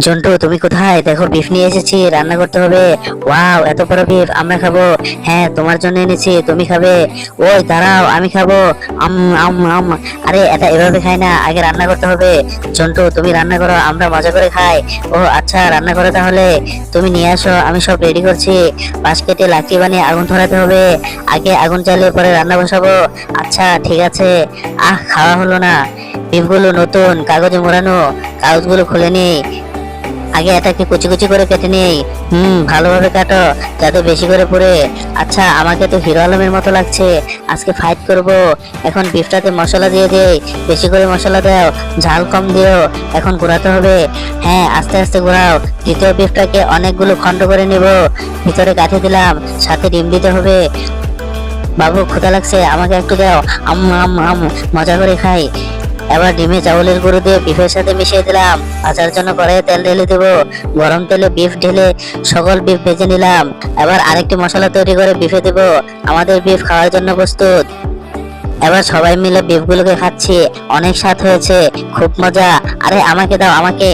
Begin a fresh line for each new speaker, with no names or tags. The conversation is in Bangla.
জন্টু, তুমি কোথায়? দেখো বিফ নিয়ে এসেছি, রান্না করতে হবে। ওয়াও, এত বড় বিফ আমরা খাব। হ্যাঁ তোমার জন্য এনেছি, তুমি খাবে। ওই, দাঁড়াও, আমি খাব। আম আম আম। আরে, এটা এভাবে খাই না, আগে রান্না করতে হবে। জন্টু, তুমি রান্না করো, আমরা মজা করে খাই। ও আচ্ছা রান্না করো তাহলে। তুমি নিয়ে আসো, আমি সব রেডি করছি। বাঁশ কেটে লাকড়ি বানিয়ে আগুন ধরাতে হবে। আগে আগুন জ্বালিয়ে পরে রান্না বসাবো। আচ্ছা ঠিক আছে। আহ, খাওয়া হলো না। বিফগুলো নতুন, কাগজে মোড়ানো। কাগজগুলো খুলে নিই। আগে এটাকে কুচি কুচি করে কেটে নেই হুম, ভালোভাবে কাটো, যাতে বেশি করে পড়ে। আচ্ছা আমাকে তো হিরো আলমের মতো লাগছে। আজকে ফাইট করব। এখন বিফটাতে মশলা দিয়ে দেই। বেশি করে মশলা দাও, ঝাল কম দিও। এখন ঘোরাতে হবে। হ্যাঁ আস্তে আস্তে ঘোরাও। দ্বিতীয় বিফটাকে অনেকগুলো খণ্ড করে নিব। ভিতরে কাঠে দিলাম, সাথে ডিম দিতে হবে। বাবু, ক্ষুধা লাগছে, আমাকে একটু দাও। আম আম আম, মজা করে খাই। এবার ডিমে চাউলের গুঁড়ো দিয়ে বিফের সাথে মিশিয়ে দিলাম। আচার জন্য কড়াইয়ে তেল ঢেলে দেব। গরম তেলে বিফ ঢেলে সকল বিফ ভেজে নিলাম। এবার আরেকটি মশলা তৈরি করে বিফে দেব। আমাদের বিফ খাওয়ার জন্য প্রস্তুত। এবার সবাই মিলে বিফগুলোকে খাচ্ছি। অনেক স্বাদ হয়েছে। খুব মজা। আরে আমাকে দাও, আমাকে।